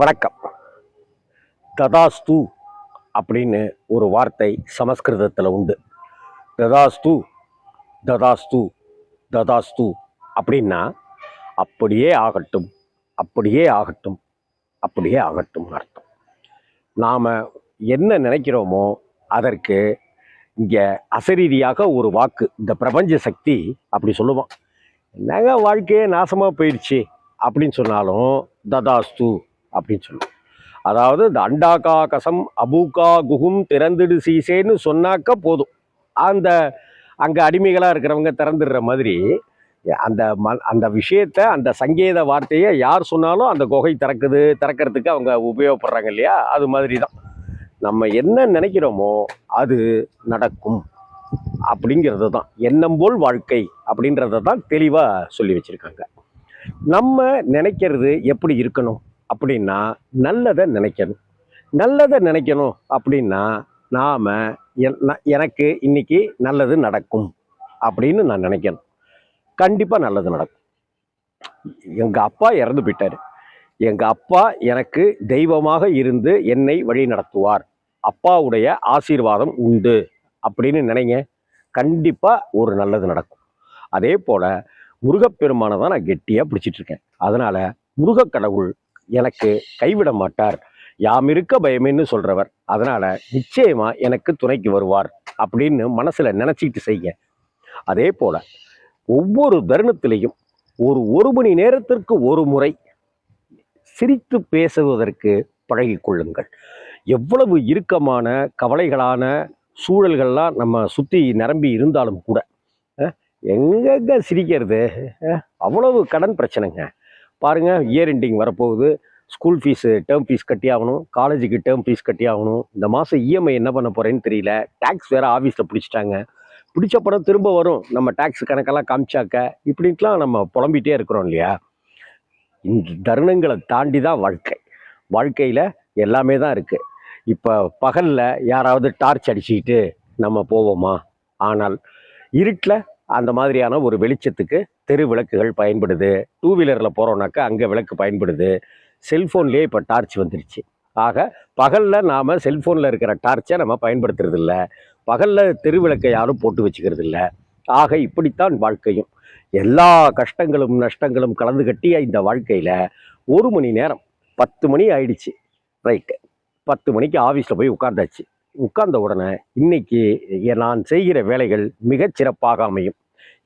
வணக்கம். ததாஸ்து அப்படின்னு ஒரு வார்த்தை சமஸ்கிருதத்தில் உண்டு. ததாஸ்து ததாஸ்து ததாஸ்து அப்படின்னா அப்படியே ஆகட்டும் அப்படியே ஆகட்டும் அப்படியே ஆகட்டும் அர்த்தம். நாம் என்ன நினைக்கிறோமோ அதற்கு இங்கே அசரீதியாக ஒரு வாக்கு இந்த பிரபஞ்ச சக்தி அப்படி சொல்லுவான். என்னங்க வாழ்க்கையே நாசமாக போயிடுச்சு அப்படின்னு சொன்னாலும் ததாஸ்து அப்படின்னு சொல்லுவோம். அதாவது இந்த அண்டாக்கா கசம் அபூக்கா குகும் திறந்துடு சீசேன்னு சொன்னாக்க போதும். அந்த அங்கே அடிமைகளாக இருக்கிறவங்க திறந்துடுற மாதிரி அந்த ம அந்த விஷயத்த அந்த சங்கேத வார்த்தையை யார் சொன்னாலும் அந்த குகை திறக்குது திறக்கிறதுக்கு அவங்க உபயோகப்படுறாங்க இல்லையா? அது மாதிரி தான் நம்ம என்ன நினைக்கிறோமோ அது நடக்கும். அப்படிங்கிறது தான் எண்ணம் போல் வாழ்க்கை அப்படின்றத தான் தெளிவாக சொல்லி வச்சுருக்காங்க. நம்ம நினைக்கிறது எப்படி இருக்கணும்? அப்படின்னா நல்லதை நினைக்கணும். நல்லதை நினைக்கணும் அப்படின்னா நாம் எனக்கு இன்னைக்கு நல்லது நடக்கும் அப்படின்னு நான் நினைக்கணும். கண்டிப்பாக நல்லது நடக்கும். எங்கள் அப்பா இறந்து போயிட்டார். எங்கள் அப்பா எனக்கு தெய்வமாக இருந்து என்னை வழி நடத்துவார். அப்பாவுடைய ஆசீர்வாதம் உண்டு அப்படின்னு நினைங்க. கண்டிப்பாக ஒரு நல்லது நடக்கும். அதே போல் முருகப்பெருமானை தான் நான் கெட்டியாக பிடிச்சிட்ருக்கேன் அதனால் முருகக் கடவுள் எனக்கு கைவிட மாட்டார். யாம் இருக்க பயமேன்னு சொல்கிறவர் அதனால் நிச்சயமாக எனக்கு துணைக்கு வருவார் அப்படின்னு மனசில் நினச்சிக்கிட்டு செய்ய அதே போல் ஒவ்வொரு தருணத்திலையும் ஒரு ஒரு மணி நேரத்திற்கு ஒரு முறை சிரித்து பேசுவதற்கு பழகிக்கொள்ளுங்கள் எவ்வளவு இறுக்கமான கவலைகளான சூழல்கள்லாம் நம்ம சுற்றி நிரம்பி இருந்தாலும் கூட எங்கெங்க சிரிக்கிறது அவ்வளவு கடன் பிரச்சனைங்க. பாருங்கள் இயர் எண்டிங் வரப்போகுது. ஸ்கூல் ஃபீஸு டேர்ம் ஃபீஸ் கட்டி ஆகணும் காலேஜுக்கு டேர்ம் ஃபீஸ் கட்டி ஆகணும் இந்த மாதம் இஎம்ஐ என்ன பண்ண போகிறேன்னு தெரியல. டேக்ஸ் வேறு ஆஃபீஸில் பிடிச்சிட்டாங்க. பிடிச்ச படம் திரும்ப வரும். நம்ம டேக்ஸ் கணக்கெல்லாம் காமிச்சாக்க இப்படின்ட்டுலாம் நம்ம புலம்பிகிட்டே இருக்கிறோம் இல்லையா? இந்த தருணங்களை தாண்டி தான் வாழ்க்கை. வாழ்க்கையில் எல்லாமே தான் இருக்குது இப்போ பகலில் யாராவது டார்ச் அடிச்சுக்கிட்டு நம்ம போவோமா? ஆனால் இருட்டில் அந்த மாதிரியான ஒரு வெளிச்சத்துக்கு தெரு விளக்குகள் பயன்படுது. டூ வீலரில் போகிறோம்னாக்கா அங்கே விளக்கு பயன்படுது. செல்ஃபோன்லேயே இப்போ டார்ச் வந்துருச்சு. ஆக பகலில் நாம் செல்ஃபோனில் இருக்கிற டார்ச்சை நம்ம பயன்படுத்துறது இல்ல பகலில் தெருவிளக்கை யாரும் போட்டு வச்சுக்கிறது இல்லை ஆக இப்படித்தான் வாழ்க்கையும். எல்லா கஷ்டங்களும் நஷ்டங்களும் கலந்து கட்டிய இந்த வாழ்க்கையில் ஒரு மணி நேரம் பத்து மணி ஆயிடுச்சு. ரைட்டு பத்து மணிக்கு ஆஃபீஸில் போய் உட்கார்ந்தாச்சு. உட்கார்ந்த உடனே இன்னைக்கு நான் செய்கிற வேலைகள் மிகச் சிறப்பாக அமையும்.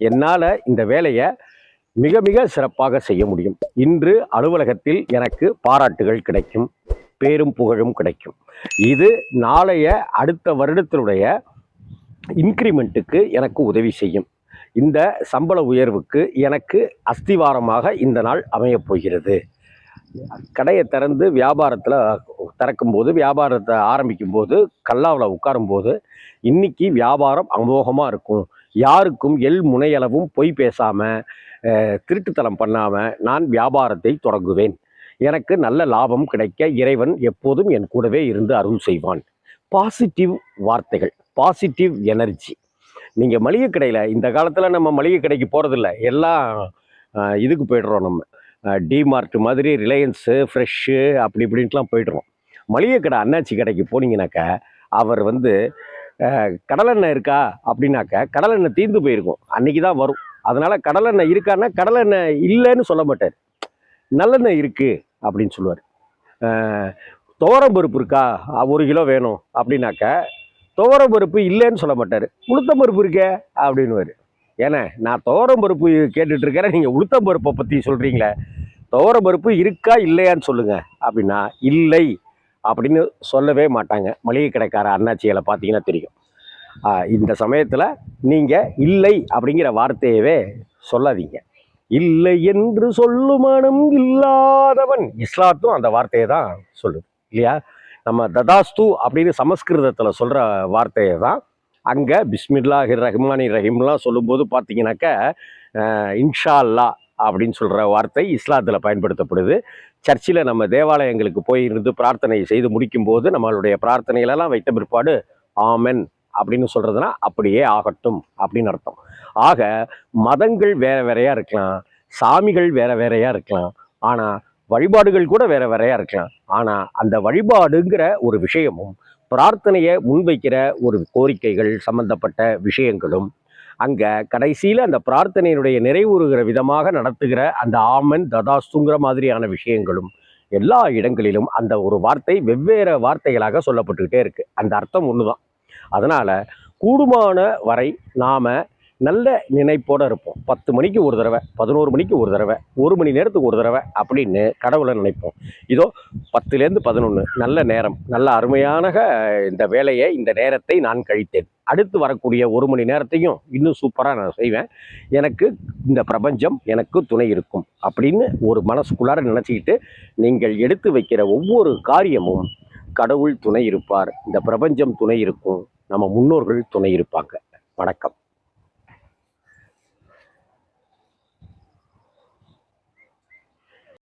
என்னால் இந்த வேலையை மிக மிக சிறப்பாக செய்ய முடியும். இன்று அலுவலகத்தில் எனக்கு பாராட்டுகள் கிடைக்கும் பேரும் புகழும் கிடைக்கும். இது நாளைய அடுத்த வருடத்தினுடைய இன்க்ரிமெண்ட்டுக்கு எனக்கு உதவி செய்யும். இந்த சம்பள உயர்வுக்கு எனக்கு அஸ்திவாரமாக இந்த நாள் அமையப் போகிறது. கடையை திறந்து வியாபாரத்தில் திறக்கும்போது வியாபாரத்தை ஆரம்பிக்கும்போது கல்லாவில் உட்காரும்போது இன்னைக்கு வியாபாரம் அமோகமாக இருக்கும். யாருக்கும் எள் முனையளவும் பொய் பேசாமல் திருட்டுத்தனம் பண்ணாமல் நான் வியாபாரத்தை தொடங்குவேன். எனக்கு நல்ல லாபம் கிடைக்க இறைவன் எப்போதும் என் கூடவே இருந்து அருள் செய்வான். பாசிட்டிவ் வார்த்தைகள் பாசிட்டிவ் எனர்ஜி. நீங்கள் மளிகை கடையில் இந்த காலத்தில் நம்ம மளிகை கடைக்கு போகிறதில்ல எல்லாம் இதுக்கு போய்டுறோம் நம்ம. டிமார்ட் மாதிரி ரிலையன்ஸு ஃப்ரெஷ்ஷு அப்படி இப்படின்ட்டுலாம் போய்டுறோம். மளிகை கடை அண்ணாச்சி கடைக்கு போனீங்கனாக்கா அவர் வந்து கடலெண்ணெய் இருக்கா? அப்படின்னாக்கா கடலெண்ணெய் தீர்ந்து போயிருக்கும். அன்னைக்கு தான் வரும். அதனால் கடலெண்ணெய் இருக்கான்னா கடலெண்ணெய் இல்லைன்னு சொல்ல மாட்டார். நல்லெண்ணெய் இருக்குது அப்படின்னு சொல்லுவார். துவரம் பருப்பு இருக்கா? ஒரு கிலோ வேணும். அப்படின்னாக்கா துவரம் பருப்பு இல்லைன்னு சொல்ல மாட்டார். உளுத்தம் பருப்பு இருக்கே அப்படின்னுவார். ஏன்னா நான் துவரம் பருப்பு கேட்டுட்ருக்கிறேன் நீங்கள் உளுத்தம் பருப்பை பற்றி சொல்கிறீங்களே துவரம் பருப்பு இருக்கா? இல்லையான்னு சொல்லுங்கள் அப்படின்னா இல்லை. அப்படின்னு சொல்லவே மாட்டாங்க. மளிகை கடைக்கார அண்ணாச்சிகளை பார்த்தீங்கன்னா தெரியும். இந்த சமயத்தில் நீங்கள் இல்லை அப்படிங்கிற வார்த்தையவே சொல்லாதீங்க. இல்லை என்று சொல்லும் மனம் இல்லாதவன். இஸ்லாத்தும் அந்த வார்த்தையை தான் சொல்லுது இல்லையா? நம்ம ததாஸ்து அப்படின்னு சமஸ்கிருதத்தில் சொல்கிற வார்த்தையை தான் அங்கே பிஸ்மில்லாஹிர் ரஹ்மானி ரஹீம்லாம் சொல்லும்போது பார்த்தீங்கன்னாக்க இன்ஷா அல்லா அப்படின்னு சொல்கிற வார்த்தை இஸ்லாத்தில் பயன்படுத்தப்படுது. சர்ச்சில் நம்ம தேவாலயங்களுக்கு போய் இருந்து பிரார்த்தனை செய்து முடிக்கும்போது நம்மளுடைய பிரார்த்தனைகளெல்லாம் வைத்த பிற்பாடு ஆமென். அப்படின்னு சொல்கிறதுனா அப்படியே ஆகட்டும் அப்படின்னு அர்த்தம். ஆக மதங்கள் வேறு வேறையாக இருக்கலாம் சாமிகள் வேறு வேறையாக இருக்கலாம் ஆனால் வழிபாடுகள் கூட வேற வேறையாக இருக்கலாம். ஆனால் அந்த வழிபாடுங்கிற ஒரு விஷயமும் பிரார்த்தனையை முன்வைக்கிற ஒரு கோரிக்கைகள் சம்பந்தப்பட்ட விஷயங்களும் அங்கே கடைசியில் அந்த பிரார்த்தனையினுடைய நிறைவுறுகிற விதமாக நடத்துகிற அந்த ஆமன் ததாஸ்துங்கிற மாதிரியான விஷயங்களும் எல்லா இடங்களிலும் அந்த ஒரு வார்த்தை வெவ்வேறு வார்த்தைகளாக சொல்லப்பட்டுக்கிட்டே இருக்குது அந்த அர்த்தம் ஒன்று தான் அதனால் கூடுமான வரை நாம் நல்ல நினைப்போடு இருப்போம். பத்து மணிக்கு ஒரு தடவை பதினோரு மணிக்கு ஒரு தடவை ஒரு மணி நேரத்துக்கு ஒரு தடவை அப்படின்னு கடவுளை நினைப்போம். இதோ பத்துலேருந்து பதினொன்று நல்ல நேரம் நல்ல அருமையான இந்த வேலையை இந்த நேரத்தை நான் கழித்தேன். அடுத்து வரக்கூடிய ஒரு மணி நேரத்தையும் இன்னும் சூப்பராக நான் செய்வேன். எனக்கு இந்த பிரபஞ்சம் எனக்கு துணை இருக்கும் அப்படின்னு ஒரு மனசுக்குள்ளார நினச்சிக்கிட்டு நீங்கள் எடுத்து வைக்கிற ஒவ்வொரு காரியமும் கடவுள் துணை இருப்பார். இந்த பிரபஞ்சம் துணை இருக்கும். நம்ம முன்னோர்கள் துணை இருப்பாங்க. வணக்கம்.